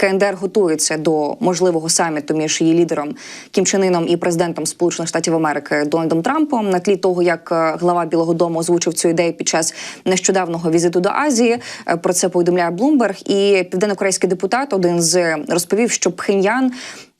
КНДР готується до можливого саміту між її лідером Кім Чен Іном і президентом Сполучених Штатів Америки Дональдом Трампом на тлі того, як е, глава Білого Дому озвучив цю ідею під час нещодавнього візиту до Азії. Е, Про це повідомляє Блумберг. І південнокорейський депутат один з розповів, що Пхеньян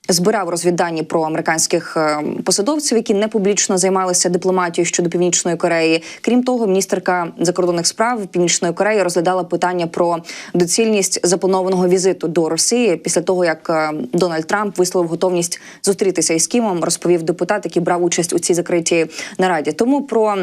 збирав розвіддані про американських е, посадовців, які не публічно займалися дипломатією щодо північної Кореї. Крім того, міністерка закордонних справ Північної Кореї розглядала питання про доцільність запланованого візиту до Росії після того, як е, Дональд Трамп висловив готовність зустрітися із Кімом, розповів депутат, який брав участь у цій закритій нараді. Тому про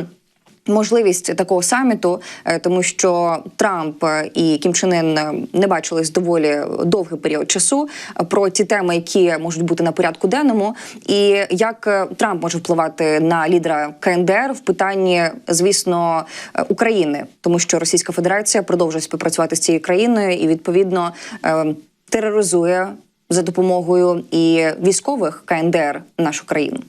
можливість такого саміту, е, тому що Трамп е, і Кім Чен Ын е, не бачились доволі довгий період часу про ті теми, які можуть бути на порядку денному, і як Трамп може впливати на лідера КНДР в питанні, звісно, України, тому що Російська Федерація продовжує співпрацювати з цією країною і відповідно тероризує за допомогою і військових КНДР нашу країну.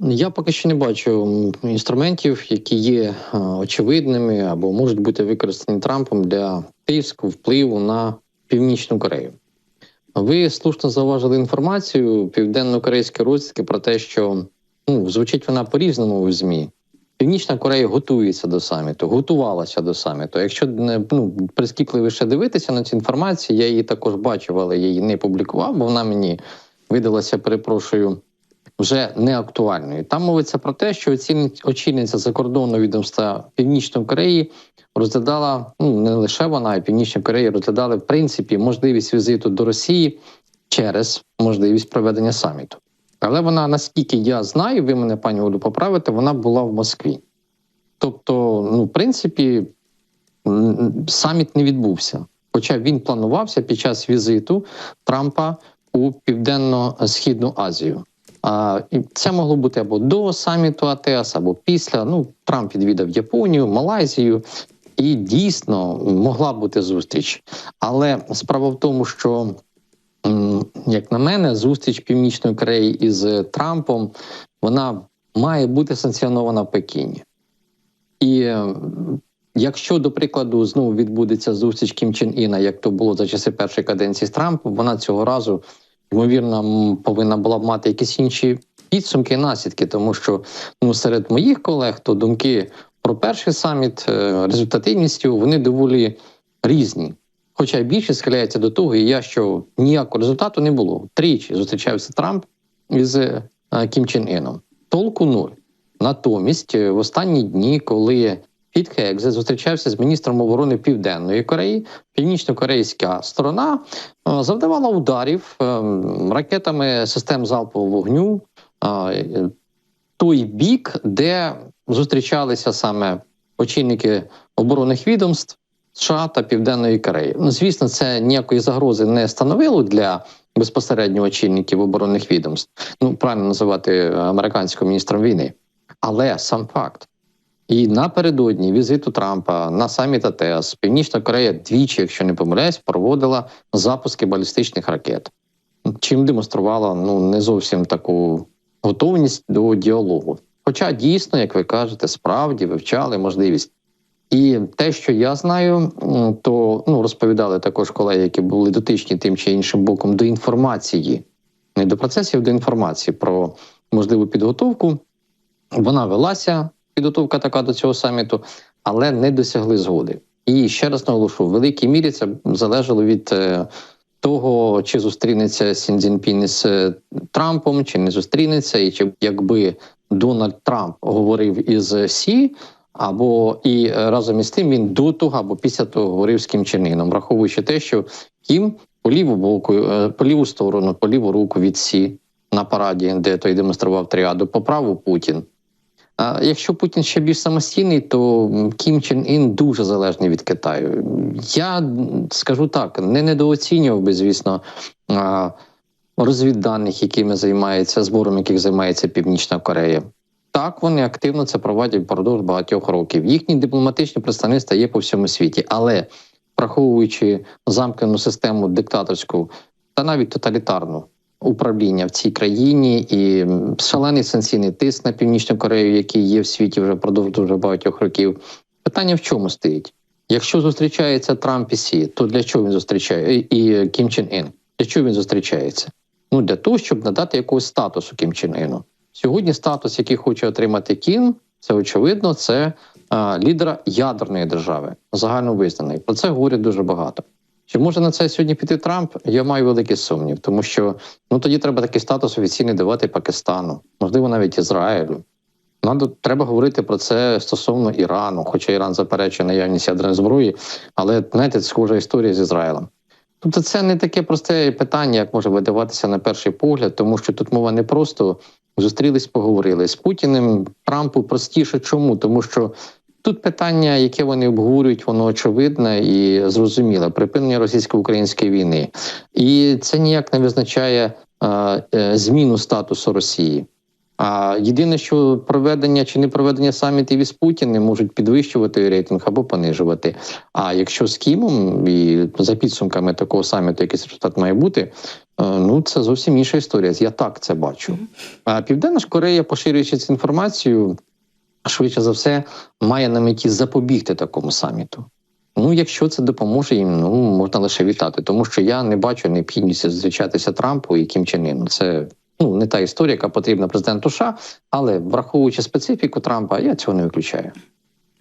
Я поки що не бачу інструментів, які є е, очевидними або можуть бути використані Трампом для тиску впливу на Північну Корею. Ви слушно зауважили інформацію південно-корейської розвідки про те, що ну, звучить вона по-різному в ЗМІ. Північна Корея готується до саміту, готувалася до саміту. Якщо не ну, прискіпливіше дивитися на цю інформацію, я її також бачив, але я її не публікував, бо вона мені видалася, перепрошую, вже не актуальною. Там мовиться про те, що очільниця закордонного відомства Північної Кореї розглядала ну не лише вона, а Північна Корея розглядали в принципі можливість візиту до Росії через можливість проведення саміту. Але вона, наскільки я знаю, ви мене, пані Олю, поправите, вона була в Москві. Тобто, ну, в принципі, саміт не відбувся. Хоча він планувався під час візиту Трампа у Південно-Східну Азію. А, це могло бути або до саміту АТС, або після. Ну, Трамп відвідав Японію, Малайзію, і дійсно могла бути зустріч. Але справа в тому, що, як на мене, зустріч Північної Кореї із Трампом вона має бути санкціонована в Пекіні. І якщо, до прикладу, знову відбудеться зустріч Кім Чен Іна, як то було за часи першої каденції з Трампом, вона цього разу ймовірно повинна була б мати якісь інші підсумки і наслідки, тому що ну серед моїх колег то думки про перший саміт е, результативністю вони доволі різні. Хоча більшість схиляється до того, і я що ніякого результату не було. Тричі зустрічався Трамп із е, Кім Чен Іном. Толку нуль. Натомість, е, в останні дні, коли Піт Хекзе зустрічався з міністром оборони Південної Кореї, північно-корейська сторона е, завдавала ударів е, ракетами систем залпового вогню е, той бік, де зустрічалися саме очільники оборонних відомств США та Південної Кореї. Ну, звісно, це ніякої загрози не становило для безпосередньо очільників оборонних відомств. Ну правильно називати американським міністром війни, але сам факт. І напередодні візиту Трампа на саміт АТС Північна Корея двічі, якщо не помиляюсь, проводила запуски балістичних ракет, чим демонструвала ну не зовсім таку готовність до діалогу. Хоча дійсно, як ви кажете, справді вивчали можливість. І те, що я знаю, то ну розповідали також колеги, які були дотичні тим чи іншим боком до інформації, не до процесів, до інформації про можливу підготовку. Вона велася, підготовка така до цього саміту, але не досягли згоди. І ще раз наголошу, в великій мірі це залежало від е, того, чи зустрінеться Сін Цзіньпін із е, Трампом, чи не зустрінеться, і чи якби Дональд Трамп говорив із Сі, або і разом із тим він до того або після того говорив з Кім Чен Іном, враховуючи те, що Кім по ліву боку, е, по ліву сторону, по ліву руку від Сі на параді, де той демонстрував тріаду, по праву Путін. А якщо Путін ще більш самостійний, то Кім Чен Ін дуже залежний від Китаю. Я скажу так, не недооцінював би, звісно, розвідданих, якими займається збором, яких займається Північна Корея. Так, вони активно це проводять впродовж багатьох років. Їхні дипломатичні представництва є по всьому світі, але враховуючи замкнену систему диктаторську та навіть тоталітарну управління в цій країні і шалений санкційний тиск на північну Корею, який є в світі вже впродовж дуже багатьох років. Питання в чому стоїть? Якщо зустрічається Трамп і Сі, то для чого він зустрічає і Кім Чен Ін? Для чого він зустрічається? Ну для того, щоб надати якогось статусу Кім Чен Іну. Сьогодні статус, який хоче отримати Кім, це очевидно, це а, лідера ядерної держави, загально визнаний. Про це говорять дуже багато. Чи може на це сьогодні піти Трамп? Я маю великий сумнів, тому що ну тоді треба такий статус офіційний давати Пакистану, можливо, навіть Ізраїлю. Надо треба говорити про це стосовно Ірану, хоча Іран заперечує наявність ядерної зброї, але знаєте, це схожа історія з Ізраїлем. Тобто, це не таке просте питання, як може видаватися на перший погляд, тому що тут мова не просто зустрілись, поговорили з Путіним. Трампу простіше. Чому? Тому що тут питання, яке вони обговорюють, воно очевидне і зрозуміле припинення російсько-української війни, і це ніяк не визначає е, е, зміну статусу Росії. А єдине, що проведення чи не проведення самітів із Путіним можуть підвищувати рейтинг або понижувати. А якщо з Кімом і за підсумками такого саміту, якийсь результат має бути, е, ну це зовсім інша історія. Я так це бачу. А Південна ж Корея, поширюючи цю інформацію, швидше за все, має на меті запобігти такому саміту. Ну, якщо це допоможе їм, ну можна лише вітати, тому що я не бачу необхідності зустрічатися Трампу і Кім Чен. Це ну не та історія, яка потрібна президенту США, але враховуючи специфіку Трампа, я цього не виключаю.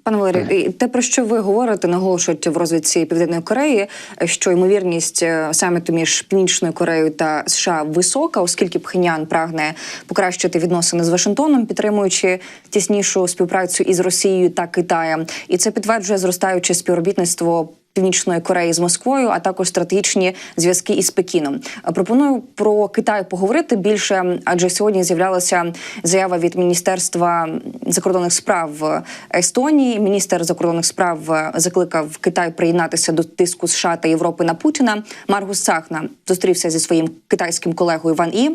Пане Валерію, те, про що ви говорите, наголошують в розвідці Південної Кореї, що ймовірність е, саміту між Північною Кореєю та США висока, оскільки Пхенян прагне покращити відносини з Вашингтоном, підтримуючи тіснішу співпрацю із Росією та Китаєм, і це підтверджує зростаюче співробітництво. Північної Кореї з Москвою, а також стратегічні зв'язки із Пекіном. Пропоную про Китай поговорити більше, адже сьогодні з'являлася заява від міністерства закордонних справ Естонії. Міністр закордонних справ закликав Китай приєднатися до тиску США та Європи на Путіна. Маргус Сахна зустрівся зі своїм китайським колегою Ван І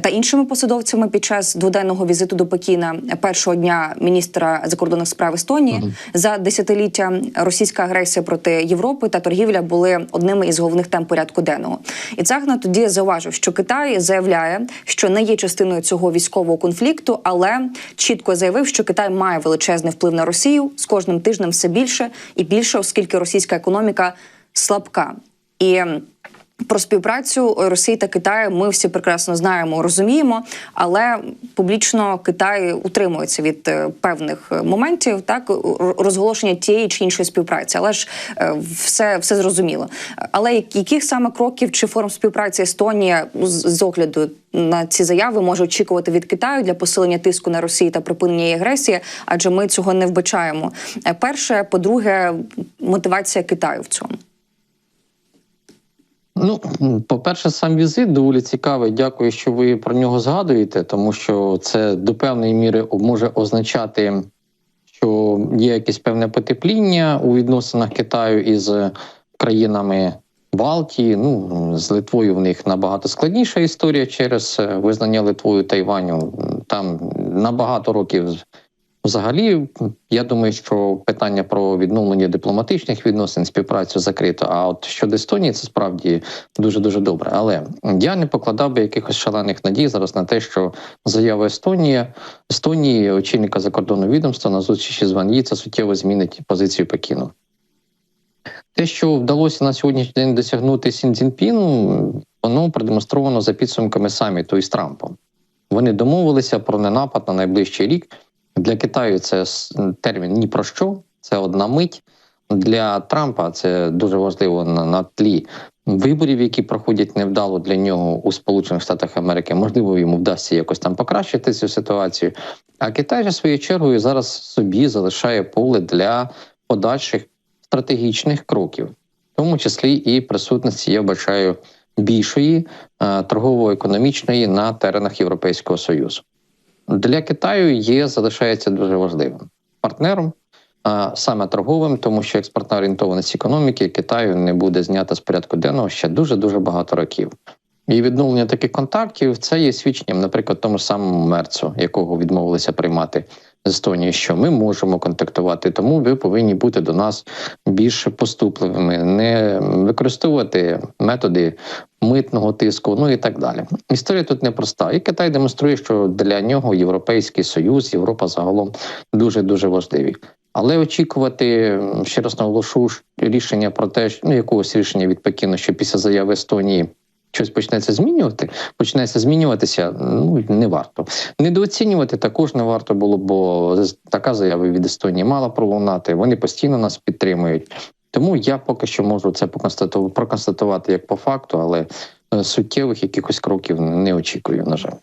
та іншими посадовцями під час дводенного візиту до Пекіна першого дня міністра закордонних справ Естонії за десятиліття російська агресія проти Європи та торгівля були одними із головних тем порядку денного. І Цагна тоді зауважив, що Китай заявляє, що не є частиною цього військового конфлікту, але чітко заявив, що Китай має величезний вплив на Росію з кожним тижнем все більше і більше, оскільки російська економіка слабка. І про співпрацю Росії та Китаю ми всі прекрасно знаємо, розуміємо, але публічно Китай утримується від е, певних е, моментів, так розголошення тієї чи іншої співпраці. Але ж е, все, все зрозуміло. Але яких саме кроків чи форм співпраці Естонія з, огляду на ці заяви може очікувати від Китаю для посилення тиску на Росію та припинення її агресії? Адже ми цього не вбачаємо. Е, Перше, по-друге, мотивація Китаю в цьому. Ну, по-перше, сам візит доволі цікавий. Дякую, що ви про нього згадуєте, тому що це до певної міри може означати, що є якесь певне потепління у відносинах Китаю із країнами Балтії. Ну з Литвою в них набагато складніша історія через е, визнання Литвою Тайваню. Там на багато років. Взагалі, я думаю, що питання про відновлення дипломатичних відносин, співпрацю закрито. А от щодо Естонії, це справді дуже дуже добре. Але я не покладав би якихось шалених надій зараз на те, що заява Естонії Естонії, очільника закордонного відомства на зустрічі з Ван Ї, це суттєво змінить позицію Пекіну. Те, що вдалося на сьогоднішній день досягнути Сін Цзіньпіну, воно продемонстровано за підсумками саміту із Трампом. Вони домовилися про ненапад на найближчий рік. Для Китаю це термін ні про що, це одна мить. Для Трампа це дуже важливо на, на тлі виборів, які проходять невдало для нього у Сполучених Штатах Америки. Можливо, йому вдасться якось там покращити цю ситуацію. А Китай же своєю чергою зараз собі залишає поле для подальших стратегічних кроків, в тому числі і присутності, я вбачаю, більшої е, торгово-економічної на теренах Європейського Союзу. Для Китаю є залишається дуже важливим партнером, а саме торговим, тому що експортна орієнтованість економіки Китаю не буде знята з порядку денного ще дуже дуже багато років. І відновлення таких контактів це є свідченням, наприклад, тому самому мерцу, якого відмовилися приймати Естонії, що ми можемо контактувати, тому ви повинні бути до нас більш поступливими, не використовувати методи митного тиску, ну і так далі. Історія тут непроста. І Китай демонструє, що для нього Європейський Союз, Європа загалом дуже дуже важливі. Але очікувати, ще раз наголошу, рішення про те, що ну якогось рішення від Пекіну, що після заяви Естонії щось почнеться змінювати, почнеться змінюватися, ну не варто. Недооцінювати також не варто було, бо така заява від Естонії мала пролунати. Вони постійно нас підтримують. Тому я поки що можу це проконстатувати як по факту, але е, суттєвих якихось кроків не очікую, на жаль.